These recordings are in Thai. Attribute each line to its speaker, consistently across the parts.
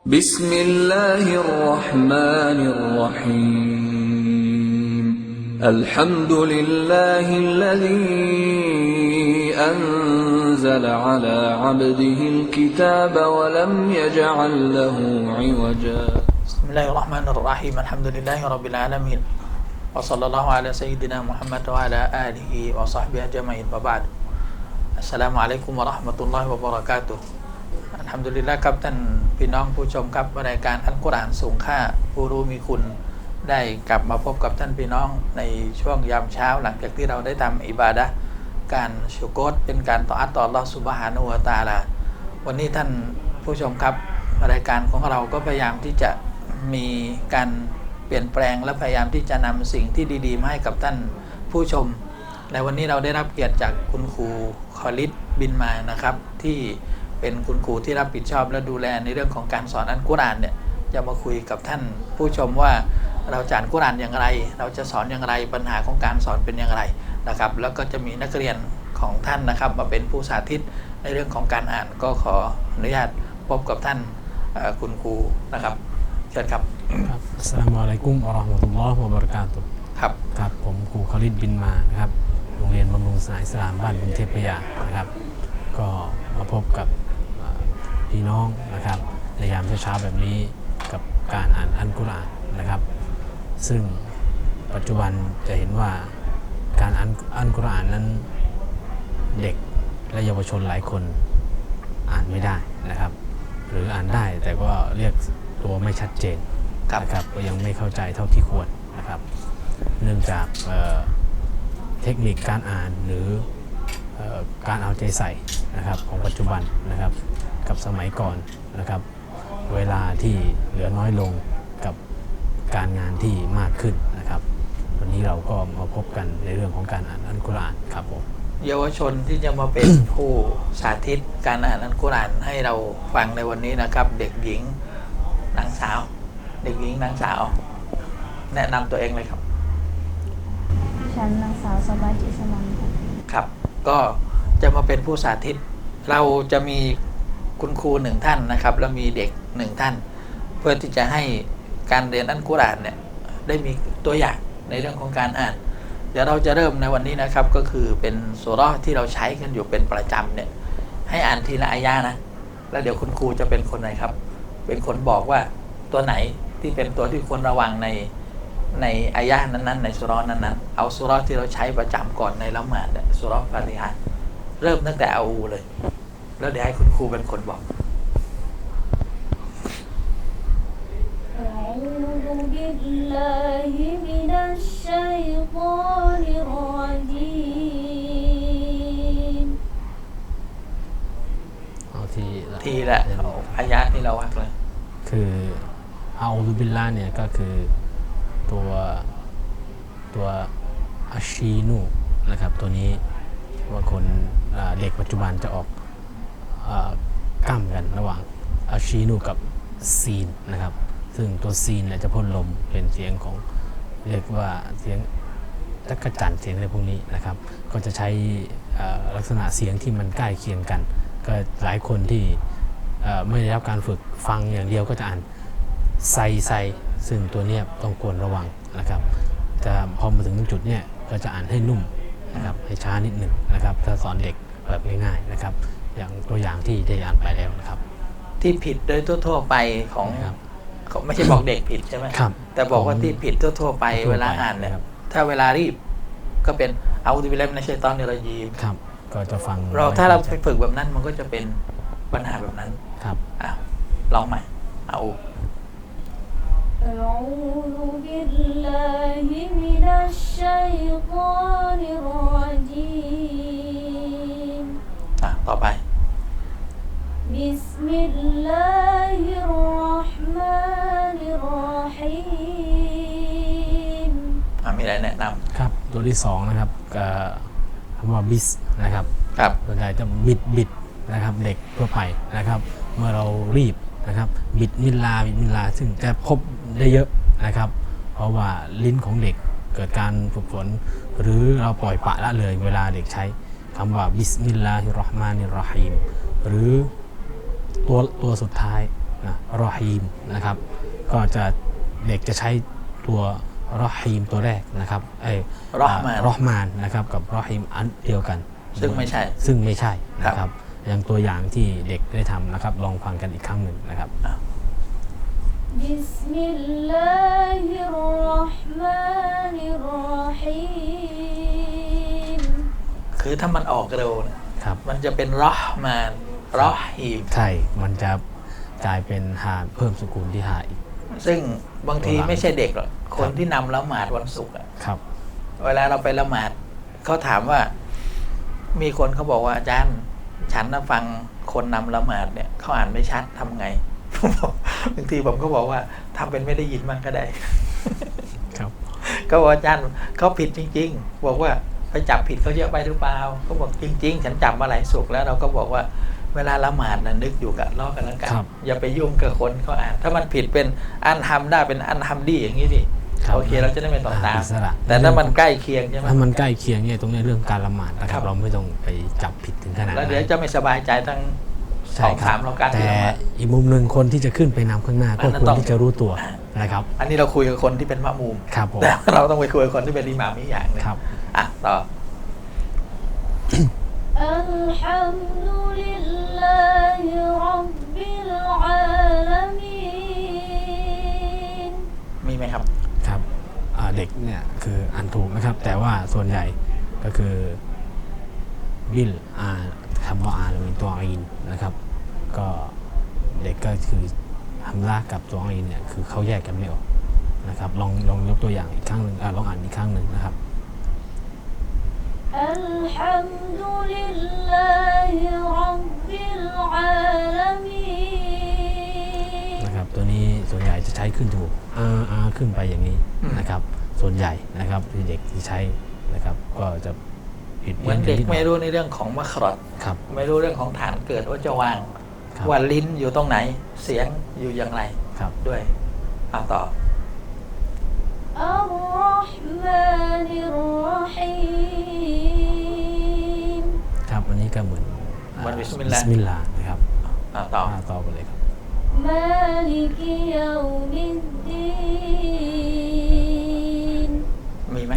Speaker 1: بسم الله الرحمن الرحيم. الحمد لله الذي أنزل على عبده الكتاب ولم يجعل له عوجا.
Speaker 2: بسم الله الرحمن الرحيم. الحمد لله رب العالمين. وصلى الله على سيدنا محمد وعلى آله وصحبه أجمعين. وبعد. السلام عليكم ورحمة الله وبركاته. อัลฮัมดุลิลละครับท่านพี่น้องผู้ชมครับรายการอัลกุรอานสูงค่าผู้รู้มีคุณได้กลับมาพบกับท่านพี่น้องในช่วงยามเช้า หลังจากที่เราได้ทำอิบาดะการชุกรเป็นการต่ออัตต่อลอสุบฮานะฮูวะตาลาวันนี้ท่านผู้ชมครับรายการของเราก็พยายามที่จะมีการเปลี่ยนแปลงและพยายามที่จะนำสิ่งที่ดีๆมาให้กับท่านผู้ชมในวันนี้เราได้รับเกียรติจากคุณครูคอลิดบินมานะครับที่ เป็นคุณครูที่รับผิดชอบและดูแลในเรื่องของการสอนอัลกุรอานเนี่ยจะมาคุยกับท่านผู้ชมว่าเราจะอ่านกุรอานอย่างไร เราจะสอนอย่างไรปัญหาของการสอนเป็นอย่างไรนะครับ แล้วก็จะมีนักเรียนของท่านนะครับ มาเป็นผู้สาธิตในเรื่องของการอ่านก็ขออนุญาตพบกับท่านเอ่อคุณครูนะครับเชิญครับ
Speaker 3: ครับอัสสลามุอะลัยกุมวะเราะห์มะตุลลอฮ์วะบะเราะกาตุฮ์
Speaker 2: ครับ
Speaker 3: ครับผมครูคาริดบินมานะครับโรงเรียนบำรุงศาสนาอิสลามบ้านกรุงเทพพระยานะครับ ก็มาพบกับเอ่อ พี่น้องนะครับในยามเช้าแบบนี้กับการอ่านอัลกุรอานนะครับ ซึ่งปัจจุบันจะเห็นว่าการอ่านอัลกุรอานนั้นเด็กและเยาวชนหลายคนอ่านไม่ได้นะครับ หรืออ่านได้แต่ก็เรียกตัวไม่ชัดเจนนะครับก็ยังไม่เข้าใจเท่าที่ควรนะครับ เนื่องจากเเทคนิคการอ่านหรือ การเอาใจใส่นะครับของปัจจุบันนะครับกับสมัยก่อนนะครับเวลาที่เหลือน้อยลงกับการงานที่มากขึ้นนะครับวันนี้เราก็มาพบกันในเรื่องของการอ่านอัลกุรอานครับผม
Speaker 2: เยาวชนที่จะมาเป็นผู้สาธิตการอ่านอัลกุรอานให้เราฟังในวันนี้นะครับ เด็กหญิงนางสาว เด็กหญิงนางสาว แนะนำตัวเองเลยครับ
Speaker 4: ฉันนางสาวสบายจิตสลันค่ะ
Speaker 2: ครับ ก็จะมาเป็นผู้สาธิต เราจะมีคุณครูหนึ่งท่านนะครับ แล้วมีเด็กหนึ่งท่าน เพื่อที่จะให้การเรียนอัลกุรานเนี่ยได้มีตัวอย่างในเรื่องของการอ่าน เดี๋ยวเราจะเริ่มในวันนี้นะครับก็คือเป็นสุรที่เราใช้กันอยู่เป็นประจำเนี่ยให้อ่านทีละอายะนะ แล้วเดี๋ยวคุณครูจะเป็นคนไหนครับ เป็นคนบอกว่าตัวไหนที่เป็นตัวที่ควรระวังใน ในอายะนั้นๆในสุรนั้นนั้นเอาสุรที่เราใช้ประจำก่อนในละหมาดสุรฟาติฮะเริ่มตั้งแต่อาูเลย แล้วเดี๋ยวให้คุณครูเป็นคนบอก
Speaker 3: ที
Speaker 2: ทีละอายะที่เราวักเลย
Speaker 3: คืออาอูบิลลาเนี่ยก็คือ ตัวตัวอาชีนูนะครับตัวนี้ว่าคนเด็กปัจจุบันจะออกอ่าก้ามกันระหว่างอาชีนูกับซีนนะครับ ซึ่งตัวซีนเนี่ยจะพ่นลมเป็นเสียงของเรียกว่าเสียงจักรจันเสียงอะไรพวกนี้นะครับ ก็จะใช้ลักษณะเสียงที่มันใกล้เคียงกัน ก็หลายคนที่ไม่ได้รับการฝึกฟังอย่างเดียวก็จะอ่านไซไซ ซึ่งตัวเนี้ยต้องควรระวังนะครับจะพอมาถึงจุดเนี้ยก็จะอ่านให้นุ่มนะครับให้ช้านิดหนึ่งนะครับ ถ้าสอนเด็กแบบง่ายๆนะครับ อย่างตัวอย่างที่ได้อ่านไปแล้วนะครับ
Speaker 2: ที่ผิดโดยทั่วๆไปของ
Speaker 3: นะครับ
Speaker 2: เขาไม่ใช่บอกเด็กผิดใช่ไหม
Speaker 3: ครับ
Speaker 2: แต่บอกว่า
Speaker 3: ของ
Speaker 2: ที่ผิดทั่วๆไป
Speaker 3: ทั่วๆ
Speaker 2: เวลาอ่านเนี่ย
Speaker 3: ครับ
Speaker 2: ถ้าเวลารีบก็เป็นเอาดิบิเลมในชัยตอนเนรยีม
Speaker 3: ครับ ก็จะฟัง
Speaker 2: เราถ้าเราไปฝึกแบบนั้นมันก็จะเป็นปัญหาแบบนั้น
Speaker 3: ครับ
Speaker 2: อะลองใหม่เอา
Speaker 4: أعوذ بالله من الشيطان الرجيم
Speaker 2: อ่ะต่อไป
Speaker 4: بسم الله الرحمن الرحيم
Speaker 2: อ่ะมีอะไรแนะน
Speaker 3: ครับตัวที่สองนะครับก็คำว่าบิสนะครับ ำ
Speaker 2: ครับ
Speaker 3: ส่วนใหญ่จะบิดบิดนะครับเด็กทั่วไปนะครับ เมื่อเรารีบนะครับ บิดมิลลาบิดมิลลา ซึ่งจะพบ ได้เยอะนะครับ เพราะว่าลิ้นของเด็กเกิดการฝึกฝน หรือเราปล่อยปละละเลยเวลาเด็กใช้คำว่าบิสมิลลาฮิรเราะห์มานิรเราะฮีมหรือตัวตัวสุดท้ายนะรอฮีมนะครับ ก็จะเด็กจะใช้ตัวรอฮีมตัวแรกนะครับไอ้
Speaker 2: รอห์มาน
Speaker 3: รอห์มานนะครับกับรอฮีมอันเดียวกัน
Speaker 2: ซึ่งไม่ใช่
Speaker 3: ซึ่งไม่ใช่นะค
Speaker 2: ครั
Speaker 3: รับบอย่างตัวอย่างที่เด็กได้ทำนะครับ ลองฟังกันอีกครั้งหนึ่งนะครับ
Speaker 4: بسم الله الرحمن الرحيم
Speaker 2: คือถ้ามันออกเร็วเนี่ย
Speaker 3: ครับ
Speaker 2: มันจะเป็นรอห์มานรอฮีม
Speaker 3: ใช่ มันจะกลายเป็นหาเพิ่มสกุลที่หาอีก
Speaker 2: ซึ่งบางที
Speaker 3: ตัวหลัง
Speaker 2: ไม่ใช่เด็กหรอกคน
Speaker 3: ครับ
Speaker 2: ที่นำละหมาดวันศุกร์อะ
Speaker 3: ครับ
Speaker 2: เวลาเราไปละหมาดเขาถามว่า มีคนเขาบอกว่าอาจารย์ ฉันนะฟังคนนำละหมาดเนี่ยเขาอ่านไม่ชัดทำไง ผม บอกบางทีผมก็บอกว่าทำเป็นไม่ได้ยินมันก็ได้
Speaker 3: ครับ
Speaker 2: ก็บอกอาจารย์เขาผิดจริง ๆ บอกว่าไปจับผิดเขาเยอะไปหรือเปล่าเขาบอกจริง ๆ ฉันจับมาหลายสุกร์แล้วเราก็บอกว่าเวลาละหมาดนะนึกอยู่กับล้อกันแล้วกัน
Speaker 3: ครับ
Speaker 2: อย่าไปยุ่งกับคนเขาอ่าน ถ้ามันผิดเป็นอันทำได้เป็นอันทำดีอย่างนี้ดิ
Speaker 3: ครับ
Speaker 2: โอเคเราจะได้ไม่ต้องตาม
Speaker 3: อิสระ
Speaker 2: แต่ถ้ามันใกล้เคียงใช่ไหม
Speaker 3: ถ้ามันใกล้เคียงเนี่ยตรงเนี้ยเรื่องการละหมาดนะค
Speaker 2: ครั
Speaker 3: รับ
Speaker 2: บ
Speaker 3: เราไม่ต้องไปจับผิดถึงขนาด
Speaker 2: แล้ว
Speaker 3: นั้น
Speaker 2: เดี๋ยวจะไม่สบายใจทั้งส
Speaker 3: ใช่
Speaker 2: อง
Speaker 3: ค
Speaker 2: สา
Speaker 3: รับ
Speaker 2: มเราการที่
Speaker 3: แต่
Speaker 2: ละหมาด
Speaker 3: อีกมุมหนึ่งคนที่จะขึ้นไปนำข้างหน้า
Speaker 2: อั
Speaker 3: ก็
Speaker 2: นนั้น
Speaker 3: ควร
Speaker 2: ต้อง
Speaker 3: ที่จะรู้ตัวนะครับ
Speaker 2: อันนี้เราคุยกับคนที่เป็นมะมุม
Speaker 3: ครับผม
Speaker 2: แต่เราต้องไปคุยกับคนที่เป็นอิหม่ามอีกอย่างหนึง
Speaker 3: ครับ
Speaker 2: อ่ะต่อ
Speaker 4: الحمد لله رب العالمين
Speaker 2: มีไหมครับ
Speaker 3: ครับอ่าเด็กเนี่ยคืออ่านถูกนะครับ แต่ว่าส่วนใหญ่ก็คือบิลอา คำว่าอาเรามีตัวอินนะครับ ก็เด็กก็คือฮัมซากับตัวอินเนี่ยคือเขาแยกกันไม่ออกนะครับ ลองลองยกตัวอย่างอีกครั้งหนึ่งอ่าลองอ่านอีกครั้งหนึ่งนะครับ
Speaker 4: الحمد لله رب العالمين
Speaker 3: นะครับตัวนี้ส่วนใหญ่จะใช้ขึ้นถูกอาอาขึ้นไปอย่างนี้
Speaker 2: อืม
Speaker 3: นะครับ ส่วนใหญ่นะครับที่เด็กที่ใช้นะครับ ก็จะผิด
Speaker 2: เหมือนเด็ก
Speaker 3: พี้ยน
Speaker 2: ไม่รู้ในเรื่องของมัครอด
Speaker 3: ครับ
Speaker 2: ไม่รู้เรื่องของฐานเกิดว่าจะวาง
Speaker 3: ครับ
Speaker 2: ว่าลิ้นอยู่ตรงไหน เสียงอยู่อย่างไร
Speaker 3: ครับ
Speaker 2: ด้วยเอาต่อ
Speaker 4: الرحمن الرحيم
Speaker 3: ครับอันนี้ก็เหมือน
Speaker 2: เหมือน
Speaker 3: อ่า
Speaker 2: บิสมิลลาห์
Speaker 3: บิสมิลลาห์นะครับ
Speaker 2: เอาต่อ
Speaker 3: อ่าต่อไปเลยครับ
Speaker 4: مالك يوم الدين
Speaker 2: มีไหม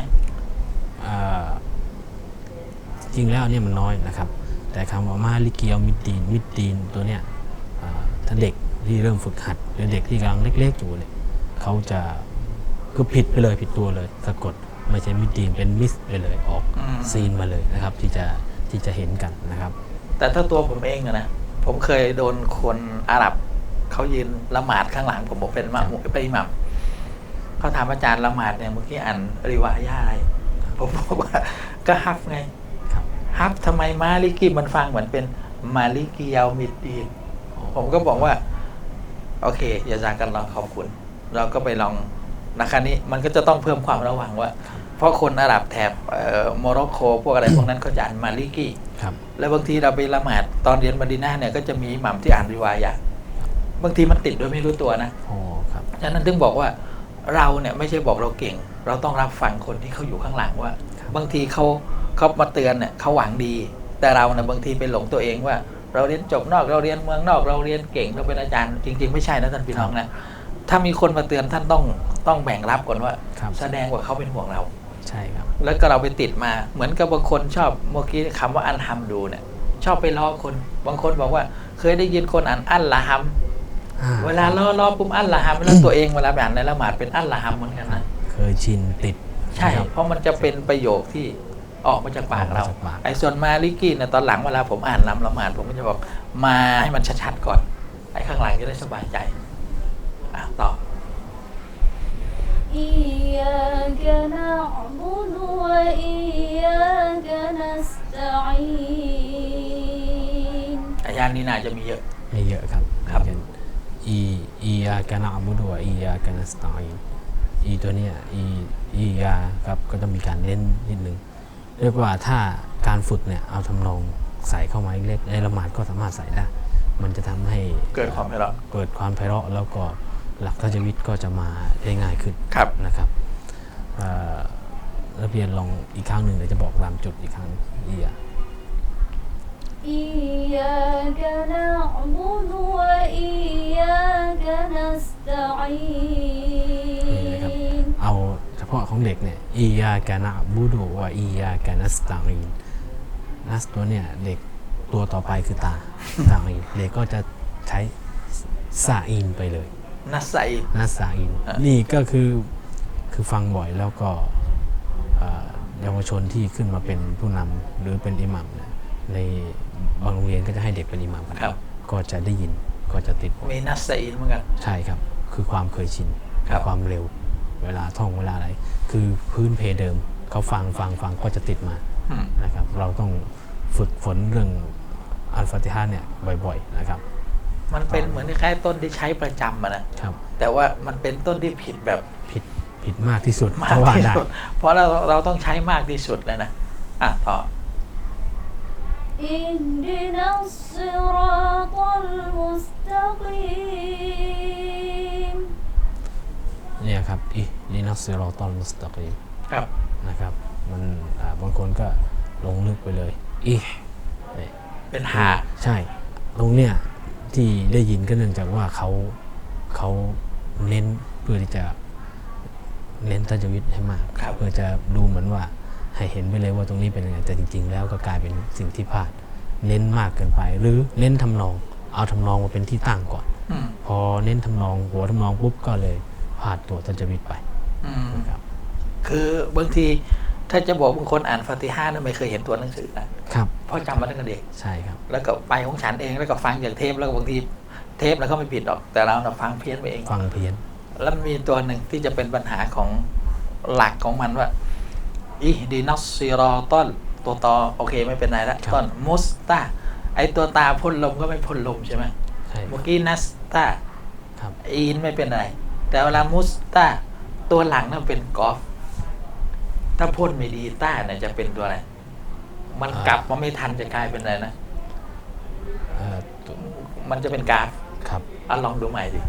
Speaker 3: จริงแล้วเนี่ยมันน้อยนะครับ แต่คำว่ามาลิเกียวมิดดีนมิดดีนตัวเนี้ยอ่าถ้าเด็กที่เริ่มฝึกหัด หรือเด็กที่กำลังเล็กๆอยู่เนี่ยเขาจะคือผิดไปเลยผิดตัวเลยสะกดไม่ใช่มิดดีนเป็นมิสไปเลยออก
Speaker 2: อืม
Speaker 3: ซีนมาเลยนะครับ ที่จะที่จะเห็นกันนะครับ
Speaker 2: แต่ถ้าตัวผมเองอะนะผมเคยโดนคนอาหรับเขายืนละหมาดข้างหลัง ผมบอกเป็นมะมุเป็นอิหมัมเขาถามอาจารย์ละหมาดเนี่ยเมื่อกี้อ่านริวายาอะไรผมบอกว่าก็ฮับไง
Speaker 3: ครับ
Speaker 2: ฮับทำไมมาลิกีมันฟังเหมือนเป็นมาลิกียามิดดีนผมก็บอกว่า โอเคอย่าจากกันเราขอบคุณ เราก็ไปลองนะคะนี้มันก็จะต้องเพิ่มความระวังว่า เพราะคนอาหรับแถบเอ่อโมร็อกโกพวกอะไรพวกนั้นเขาจะอ่านมาลิกี
Speaker 3: ครับ
Speaker 2: แล้วบางทีเราไปละหมาดตอนเรียนมาดีนาเนี่ยก็จะมีอิหม่ำที่อ่านริวายะห์บางทีมันติดโดยไม่รู้ตัวนะ
Speaker 3: โอ้ครับ
Speaker 2: ฉะนั้นถึงบอกว่าเราเนี่ยไม่ใช่บอกเราเก่ง เราต้องรับฟังคนที่เขาอยู่ข้างหลังว่า
Speaker 3: ครับ
Speaker 2: บางทีเขา เขามาเตือนเนี่ยเขาหวังดี แต่เราเนี่ยบางทีไปหลงตัวเองว่า เราเรียนจบนอกเราเรียนเมืองนอก เราเรียนเก่งเราเป็นอาจารย์ จริง ๆ ไม่ใช่นะท่านพี่น้องนะถ้ามีคนมาเตือนท่านต้องต้องแบ่งรับก่อนว่า
Speaker 3: ครับ
Speaker 2: แสดงว่าเขาเป็นห่วงเรา
Speaker 3: ใช่ครับ
Speaker 2: แล้วก็เราไปติดมาเหมือนกับบางคนชอบเมื่อกี้คำว่าอันฮัมดูเนี่ย ชอบไปล้อคนบางคนบอกว่า เคยได้ยินคนอ่านอัลละฮัม
Speaker 3: อ่
Speaker 2: เวลาล้อล้อปุ่มอัลละฮัมแล้วตัวเองเวลาไปอ่านในละหมาดเป็นอัลละฮัมเหมือนกันนะ
Speaker 3: เคยชินติด
Speaker 2: ใช่
Speaker 3: นะครับ
Speaker 2: เพราะมันจะเป็นประโยคที่ ออกมาจากปากเรา
Speaker 3: ออกมาจากปาก
Speaker 2: ไอ้ส่วนมาลิกีเนี่ยตอนหลังเวลาผมอ่านลำละหมาดผมก็จะบอกมาให้มันชัดๆก่อน ไอ้ข้างหลังจะได้สบายใจอ่ะต่อ
Speaker 4: إياك نعبد وإياك نستعين
Speaker 2: อายานนี้น่าจะมีเยอะ
Speaker 3: ไม่เยอะครับ
Speaker 2: ครับ
Speaker 3: อย่างเช่นอีอียากานะมุดวะอียากานะสตาอินอีตัวเนี้ยอีอียาครับก็ต้องมีการเล่นนิดนึง เรียกว่าถ้าการฝึกเนี่ยเอาทำนองใส่เข้ามาเล็กๆในละหมาดก็สามารถใส่ได้ มันจะทำให้
Speaker 2: เกิดความไพเราะ
Speaker 3: เกิดความไพเราะแล้วก็หลักทัศวิทย์ก็จะมาได้ง่ายขึ้น
Speaker 2: ครับ
Speaker 3: นะครับเอ่อแล้วเพียนลองอีกครั้งหนึ่งเดี๋ยวจะบอกตามจุดอีกครั้งอียา
Speaker 4: إياك نعبد وإياك
Speaker 3: นี่ าะของเด็กเนี่ยอียากานะบูดูวะอียากานัสตาอีนนัสตัวเนี่ยเด็กตัวต่อไปคือตาตาอีนเด็กก็จะใช้ซาอินไปเลย
Speaker 2: นัสไซ
Speaker 3: นัสซาอิน
Speaker 2: อะ
Speaker 3: นี่ก็คือคือฟังบ่อยแล้วก็เอ่อเยาวชนที่ขึ้นมาเป็นผู้นำหรือเป็นอิหมัมเนี่ยในบางโรงเรียนก็จะให้เด็กเป็นอิหมัมกัน
Speaker 2: ครับ
Speaker 3: ก็จะได้ยินก็จะติดบ่อย
Speaker 2: มีนัสไซเหมือนกัน
Speaker 3: ใช่ครับ คือความเคยชิน
Speaker 2: ครับ
Speaker 3: ความเร็ว เวลาท่องเวลาอะไร คือพื้นเพเดิม เขาฟังฟังฟังก็จะติดมา
Speaker 2: อืม
Speaker 3: นะครับ เราต้องฝึกฝนเรื่องอัลฟาติฮาเนี่ยบ่อยๆนะครับ
Speaker 2: มันเป็นเหมือนคล้ายๆต้นที่ใช้ประจำอะนะ
Speaker 3: ครับ
Speaker 2: แต่ว่ามันเป็นต้นที่ผิดแบบ
Speaker 3: ผิดผิดมากที่สุด
Speaker 2: มา
Speaker 3: เพ
Speaker 2: ก
Speaker 3: ราะว่า
Speaker 2: ที่
Speaker 3: ได้
Speaker 2: สุดเพราะเราเราต้องใช้มากที่สุดเลยนะ อ่ะต่อ
Speaker 4: اهدنا الصراط المستقيم
Speaker 3: อินีนัสซิรอตอลมุสตะกีม
Speaker 2: ครับ
Speaker 3: นะครับมันอ่าบางคนก็ลงลึกไปเลยอิเนี่ย
Speaker 2: เป็นหา
Speaker 3: ใช่ตรงเนี้ยที่ได้ยินก็เนื่องจากว่าเขาเขาเน้นเพื่อที่จะเน้นตัจวิทย์ให้มาก
Speaker 2: ครับ
Speaker 3: เพื่อจะดูเหมือนว่าให้เห็นไปเลยว่าตรงนี้เป็นยังไงแต่จริง ๆ แล้วก็กลายเป็นสิ่งที่พลาด เน้นมากเกินไป หรือเน้นทำนอง เอาทำนองมาเป็นที่ตั้งก่อน
Speaker 2: อืม
Speaker 3: พอเน้นทำนองหัวทำนองปุ๊บก็เลยพลาดตัวตัจวิทย์ไป
Speaker 2: อืม
Speaker 3: นะ ครับ
Speaker 2: คือบางทีถ้าจะบอกบางคนอ่านฟาติฮานะไม่เคยเห็นตัวหนังสือนะครับเพราะจำมาตั้งแต่เด็ก
Speaker 3: ใช่ครับ
Speaker 2: แล้วก็ไปของฉันเองแล้วก็ฟังจากเทปแล้วก็บางทีเทปแล้วก็ไม่ผิดหรอก แต่เราน่ะฟังเพี้ยนไปเอง
Speaker 3: ฟังเพี้ยน
Speaker 2: แล้วมันมีตัวหนึ่งที่จะเป็นปัญหาของหลักของมันว่าอิดีนัสซิรอตอนตัวตอโอเคไม่เป็นไรละ
Speaker 3: ครับ
Speaker 2: ต้นมุสตาไอตัวตาพ่นลมก็ไม่พ่นลมใช่ไหม
Speaker 3: ใช่
Speaker 2: เมื่อกี้นัสตา
Speaker 3: ครับ
Speaker 2: อีนไม่เป็นไร แต่เวลามุสตา ตัวหลังนั่นเป็นกอล์ฟถ้าพ่นไม่ดีต้าเนี่ยจะเป็นตัวอะไร มันกลับมาไม่ทันจะกลายเป็นอะไรนะ
Speaker 3: เอ่อตัว
Speaker 2: มันจะเป็นกราฟ
Speaker 3: ครับ
Speaker 2: อ่ะลองดูใหม่ดิ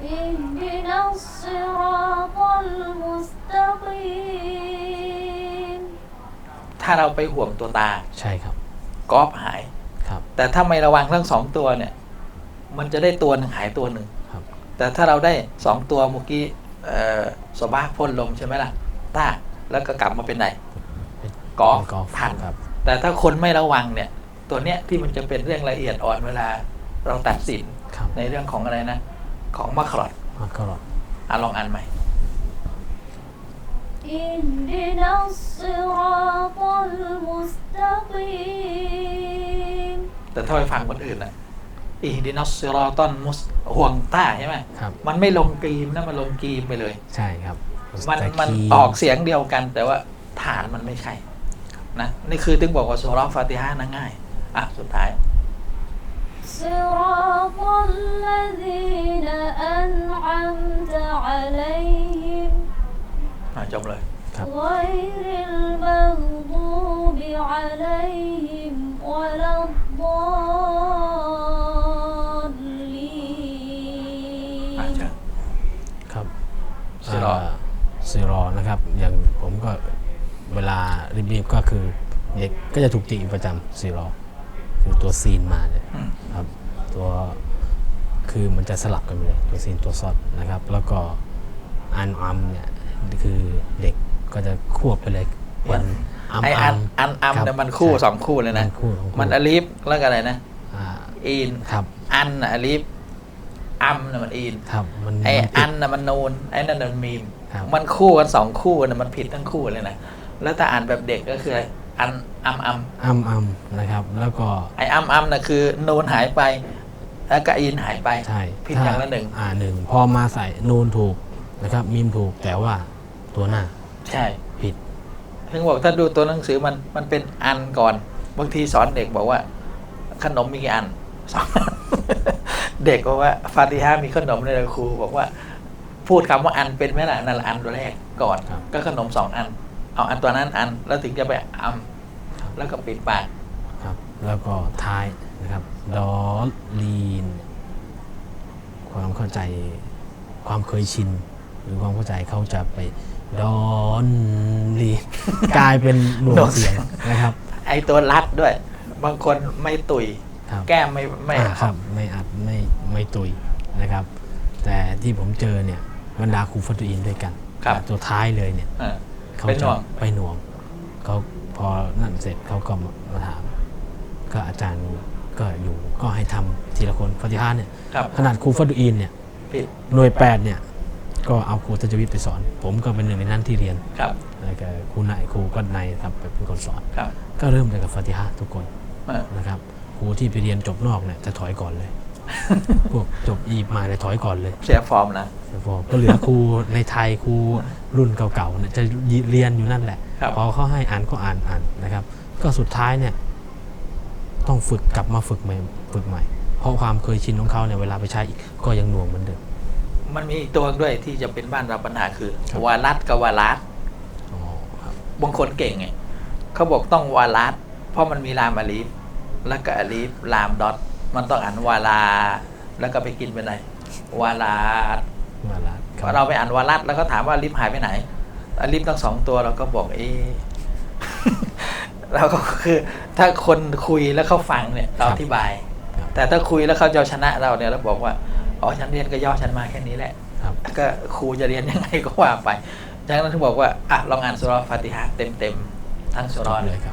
Speaker 4: اهدنا الصراط المستقيم
Speaker 2: ถ้าเราไปห่วงตัวตา
Speaker 3: ใช่ครับ
Speaker 2: กอล์ฟหาย
Speaker 3: ครับ
Speaker 2: แต่ถ้าไม่ระวังทั้งสองตัวเนี่ย มันจะได้ตัวหนึ่งหายตัวหนึ่ง
Speaker 3: ครับ
Speaker 2: แต่ถ้าเราได้สองตัวเมื่อกี้เอ่อสบาพ่นลมใช่ไหมล่ะต้าแล้วก็กลับมาเป็นไหน กอล์ฟ
Speaker 3: กอล์ฟ
Speaker 2: ทัน
Speaker 3: ครับ
Speaker 2: แต่ถ้าคนไม่ระวังเนี่ย ตัวเนี้ยที่มันจะเป็นเรื่องละเอียดอ่อนเวลา เราตัดสิน
Speaker 3: ครับ
Speaker 2: ในเรื่องของอะไรนะ ของมะขลอด
Speaker 3: มาก็รอด
Speaker 2: อ่ะลองอ่านใหม่
Speaker 4: اهدنا الصراط المستقيم
Speaker 2: แต่ถ้าไปฟังคนอื่นนะ อีดินอสซิรอตอนมุสห่วงต้าใช่ไหม
Speaker 3: ครับ
Speaker 2: มันไม่ลงกรีมนะมันลงกรีมไปเลย
Speaker 3: ใช่ครับ
Speaker 2: มัน
Speaker 3: แต่
Speaker 2: มัน
Speaker 3: คีย์
Speaker 2: ออกเสียงเดียวกัน แต่ว่าฐานมันไม่ใช่ นะนี่คือถึงบอกว่าสุราะห์ฟาติฮานะง่าย อ่ะ สุดท้าย
Speaker 4: صراط الذين أنعمت عليهم
Speaker 2: อ่ะจบเลย
Speaker 3: ครับ
Speaker 4: غير المغضوب عليهم ولا
Speaker 2: อ่
Speaker 3: นะครับ อย่างผมก็เวลารีบๆก็คือเด็กก็จะถูกติประจำซิรอคือตัวซีนมาเนี่ย
Speaker 2: อืม
Speaker 3: ครับตัวคือมันจะสลับกันไปเลยตัวซีนตัวซอดนะครับ แล้วก็อันอัมเนี่ยคือเด็กก็จะควบไปเลยเป็นอัม
Speaker 2: ไออันอันอัม
Speaker 3: รับ
Speaker 2: เนี่ยมันคู่
Speaker 3: ใช่
Speaker 2: สองคู่เลยนะ
Speaker 3: มันคู่สองคู่
Speaker 2: มันอลีฟแล้วก็อะไรนะ
Speaker 3: อ่า
Speaker 2: อีน
Speaker 3: ครับ
Speaker 2: อันน่ะอลีฟอัมน่ะมันอีน
Speaker 3: ครับมัน
Speaker 2: ไอ
Speaker 3: มันติด
Speaker 2: อันน่ะมันนูนไอนั่นน่ะมันมีม
Speaker 3: ครับ
Speaker 2: มันคู่กันสองคู่น่ะมันผิดทั้งคู่เลยนะแล้วถ้าอ่านแบบเด็กก็คืออะไรอันอัมอัม
Speaker 3: อัมอัมนะครับ แล้วก็
Speaker 2: ไออัมอัมน่ะคือนูนหายไป แล้วก็อีนหายไป
Speaker 3: ใช่
Speaker 2: ผิดอย่างละหนึ่ง
Speaker 3: อ่าหนึ่งพอมาใส่นูนถูกนะครับมีมถูกแต่ว่าตัวหน้า
Speaker 2: ใช่
Speaker 3: ผิด
Speaker 2: ถึงบอกถ้าดูตัวหนังสือมันมันเป็นอันก่อนบางทีสอนเด็กบอกว่า ขนมมีกี่อันสองอันเด็กบอกว่าฟาติฮามีขนมในครูบอกว่า พูดคำว่าอันเป็นไหมล่ะนั่นแหละอันตัวแรกก่อน
Speaker 3: ครับ
Speaker 2: ก็ขนมสองอัน เอาอันตัวนั้นอันแล้วถึงจะไปอัมแล้วก็ปิดปาก
Speaker 3: ครับแล้วก็ท้ายนะครับดอลีน ความเข้าใจความเคยชิน หรือความเข้าใจเขาจะไปดอนลีนกลายเป็นหน่วงเสียงนะครับ
Speaker 2: ไออตัวรัดด้วย บางคนไม่ตุย
Speaker 3: ครับ
Speaker 2: แก้มไม่ไม่
Speaker 3: อ่าครับ ไม่อัดไม่ไม่ตุยนะครับ แต่ที่ผมเจอเนี่ย บรรดาครูฟัตอินด้วยกัน
Speaker 2: ครับ
Speaker 3: ตัวท้ายเลยเนี่ย
Speaker 2: เออ
Speaker 3: เขา
Speaker 2: เป็นห
Speaker 3: จะ
Speaker 2: น่วง
Speaker 3: ไปหน่วงเขาพอนั่นเสร็จเขาก็มาถาม ก็อาจารย์ก็อยู่ก็ให้ทำทีละคนฟาติฮาเนี่ย
Speaker 2: ครับ
Speaker 3: ขนาดครูฟัตอินเนี่ย
Speaker 2: พี่
Speaker 3: หน่วยแปดเนี่ยก็เอาครูทัจวิทย์ไปสอน ผมก็เป็นหนึ่งในนั้นที่เรียน
Speaker 2: ครับ
Speaker 3: แล้วก็ครูนายครูก็นายครับเป็นคนสอน
Speaker 2: ครับ
Speaker 3: ก็เริ่มจากกับฟาติฮะทุกคน
Speaker 2: เออ
Speaker 3: นะครับครูที่ไปเรียนจบนอกเนี่ยจะถอยก่อนเลย พวกจบอีบมาเลยถอยก่อนเลย
Speaker 2: เสียฟอร์มนะ
Speaker 3: บอกก็เหลือครูในไทยครูรุ่นเก่าๆเนี่ยจะเรียนอยู่นั่นแหละ
Speaker 2: ครับ
Speaker 3: พอเขาให้อ่านก็อ่านอ่านนะครับ ก็สุดท้ายเนี่ย ต้องฝึกกลับมาฝึกใหม่ฝึกใหม่ เพราะความเคยชินของเขาเนี่ยเวลาไปใช้อีกก็ยังหน่วงเหมือนเดิม
Speaker 2: มันมีอีกตัวด้วยที่จะเป็นบ้านเราปัญหาคือ
Speaker 3: ครับ
Speaker 2: วารัดกับวารัด
Speaker 3: อ๋อครับ
Speaker 2: บางคนเก่งไงเขาบอกต้องวารัดเพราะมันมีลามอาลีฟแล้วก็อาลีฟลามดอท มันต้องอ่านวาลา แล้วก็ไปกินเป็นไรวาลาด
Speaker 3: มาละครับ
Speaker 2: เราไปอ่านวารัดแล้วก็ถามว่าลิฟต์หายไปไหนอาลิฟต์ทั้งสองตัวเราก็บอกเอ๊ะเราก็คือถ้าคนคุยแล้วเขาฟังเนี่ยเราอธิบาย
Speaker 3: ครับ
Speaker 2: แต่ถ้าคุยแล้วเขาจะเอาชนะเราเนี่ยเราบอกว่าอ๋อฉันเรียนก็ย่อฉันมาแค่นี้แหละ
Speaker 3: ครับ
Speaker 2: ก็ครูจะเรียนยังไงก็ว่าไปจากนั้นถึงบอกว่าอะลองอ่านสุราะห์ฟาติฮะห์เต็มๆทั้งสุ
Speaker 3: จ
Speaker 2: ราะ
Speaker 3: บ
Speaker 2: ห์
Speaker 3: เล
Speaker 2: เลย
Speaker 3: ยครับ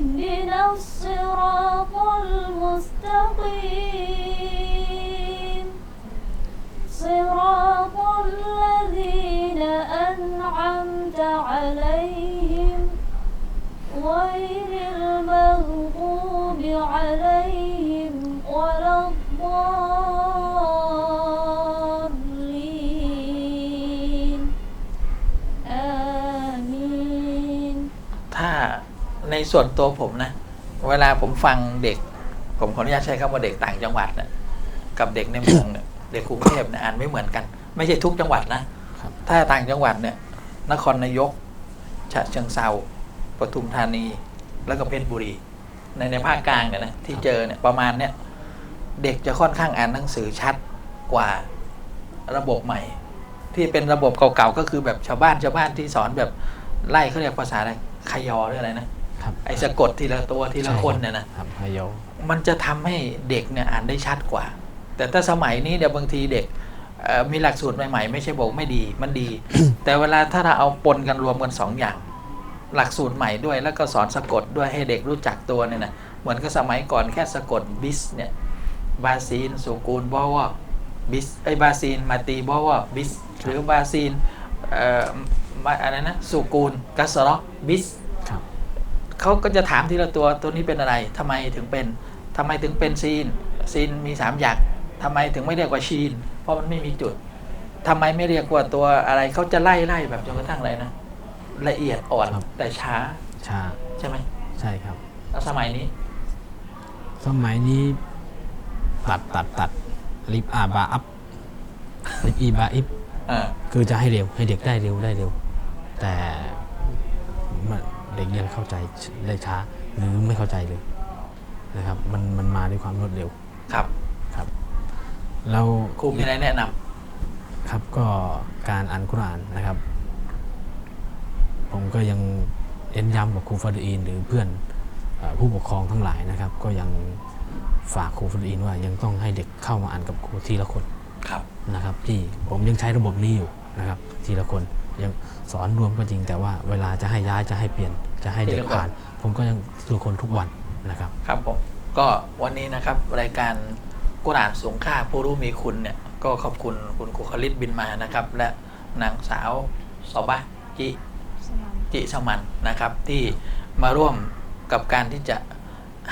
Speaker 4: اهدنا الصراط المستقيم. صراط
Speaker 2: ส่วนตัวผมนะ เวลาผมฟังเด็ก ผมขออนุญาตใช้คำว่าเด็กต่างจังหวัดนะกับเด็กในเมืองเนี่ยเด็กกรุงเทพเนี่ยอ่านไม่เหมือนกัน ไม่ใช่ทุกจังหวัดนะถ้าต่างจังหวัดเนี่ย นครนายกฉะเชิงเซาปทุมธานี แล้วก็เพชรบุรี ในในภาคกลางเนี่ยนะที่เจอเนี่ยประมาณเนี่ยเด็กจะค่อนข้างอ่านหนังสือชัดกว่าระบบใหม่ ที่เป็นระบบเก่าๆก็คือแบบชาวบ้านชาวบ้านที่สอนแบบไล่เขาเรียกภาษาอะไรขยอหรืออะไรนะ ไอ้สะกดทีละตัวทีละคนเนี่ยนะ
Speaker 3: ครับฮายโย
Speaker 2: มันจะทำให้เด็กเนี่ยอ่านได้ชัดกว่า แต่ถ้าสมัยนี้เดี๋ยวบางทีเด็กเอ่อมีหลักสูตรใหม่ๆ ไม่ใช่บอกไม่ดีมันดี แต่เวลาถ้าเราเอาปนกันรวมกันสองอย่าง หลักสูตรใหม่ด้วย แล้วก็สอนสะกดด้วยให้เด็กรู้จักตัวเนี่ยนะเหมือนกับสมัยก่อนแค่สะกดบิสเนี่ยบาซีนสุกูลบอวบิสไอยบาซีนมาตีบอวบิสหรือบาซีนเอ่อมาอะไรนะสุกูลกัสรอบิส
Speaker 3: ครับ
Speaker 2: เขาก็จะถามทีละตัวตัวนี้เป็นอะไรทำไมถึงเป็นทำไมถึงเป็นซีน ซีนมีสามอย่างทำไมถึงไม่เรียกว่าชีน เพราะมันไม่มีจุดทำไมไม่เรียกว่าตัวอะไรเขาจะไล่ไล่แบบจนกระทั่งอะไรนะละเอียดอ่อน
Speaker 3: ครับ
Speaker 2: แต่ช้า
Speaker 3: ชา
Speaker 2: ใช่ไหม
Speaker 3: ใช่ครับ
Speaker 2: แล้วสมัยนี้
Speaker 3: สมัยนี้ตัดตัดตัดลิฟอาบาอัพลิฟอีบาอิฟ
Speaker 2: อ่า
Speaker 3: คือจะให้เร็วให้เด็กได้เร็วได้เร็ว แต่ มันเด็กยังเข้าใจได้ช้าหรือไม่เข้าใจเลยนะครับ มันมันมาด้วยความรวดเร็ว
Speaker 2: ครับ
Speaker 3: ครับแล้ว
Speaker 2: ครูมีอะไรแนะนำ
Speaker 3: ครับก็การอ่านกุรอานนะครับ ผมก็ยังเน้นย้ำกับครูฟาดูอินหรือเพื่อนเออผู้ปกครองทั้งหลายนะครับ ก็ยังฝากครูฟาดูอินว่ายังต้องให้เด็กเข้ามาอ่านกับครูทีละคน
Speaker 2: ครับ
Speaker 3: นะครับที่ผมยังใช้ระบบนี้อยู่นะครับ ทีละคนยังสอนรวมก็จริงแต่ว่าเวลาจะให้ย้ายจะให้เปลี่ยน จะให้เด็กผ่าน ผมก็ยังทีละคนทุกวันนะครับ
Speaker 2: ครับผมก็วันนี้นะครับรายการกุรอานสูงค่าผู้รู้มีคุณเนี่ยก็ขอบคุณคุณครูคลิตบินมานะครับ และนางสาวสอบะจิ
Speaker 4: สมัน
Speaker 2: จิสมันนะครับ ที่มาร่วมกับการที่จะ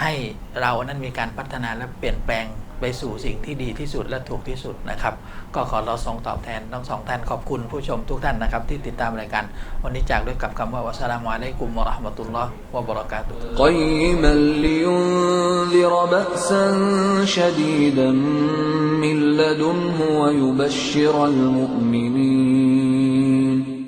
Speaker 2: ให้เรานั้นมีการพัฒนาและเปลี่ยนแปลง ไปสู่สิ่งที่ดีที่สุดและถูกที่สุดนะครับ ก็ขอเราส่งตอบแทนทั้งสองท่านขอบคุณผู้ชมทุกท่านนะครับ ที่ติดตามรายการวันนี้จากด้วยกับคำว่าวัสลามุอะลัยกุมวะราะห์มะตุลลอฮ์วะบะเราะกาตุ
Speaker 1: กอยมัลิยุนซิรบะซันชะดีดันมิลลดุน
Speaker 2: ฮุ
Speaker 1: วะยุบัชชิรัลมุอ์มินี